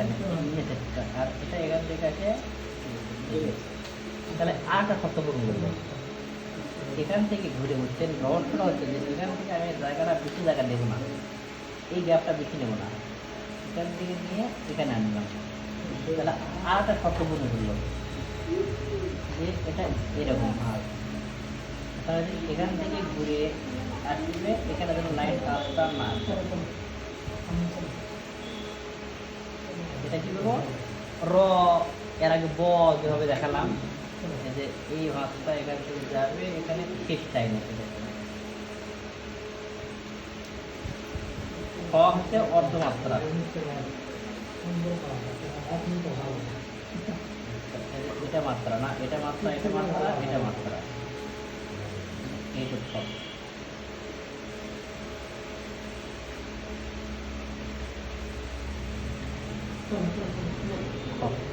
আর এটা এখান থেকে আসে তাহলে আটা কত করব এখান থেকে ঘুরে উঠছেন রহস্যটা হচ্ছে যে এখান থেকে আমি জায়গাটা বেশি জায়গা দেবো না এই গ্যাপটা বেশি নেব না এখান থেকে নিয়ে এখানে আনলাম তাহলে আটা কত পূরণ করল যে এটা এরকম আর তাহলে এখান থেকে ঘুরে আসলে এখানে যেন লাইন কাজটা না। এটা কি করব? র, এর আগে ব যেভাবে দেখালাম যে এই ভাতটা এখান থেকে যাবে, এখানে শেষ টাইম আছে হচ্ছে অর্ধমাত্রা এটা মাত্রা না, এটা মাত্রা এটা মাত্রা এটা মাত্রা। এইটুক সব। খ।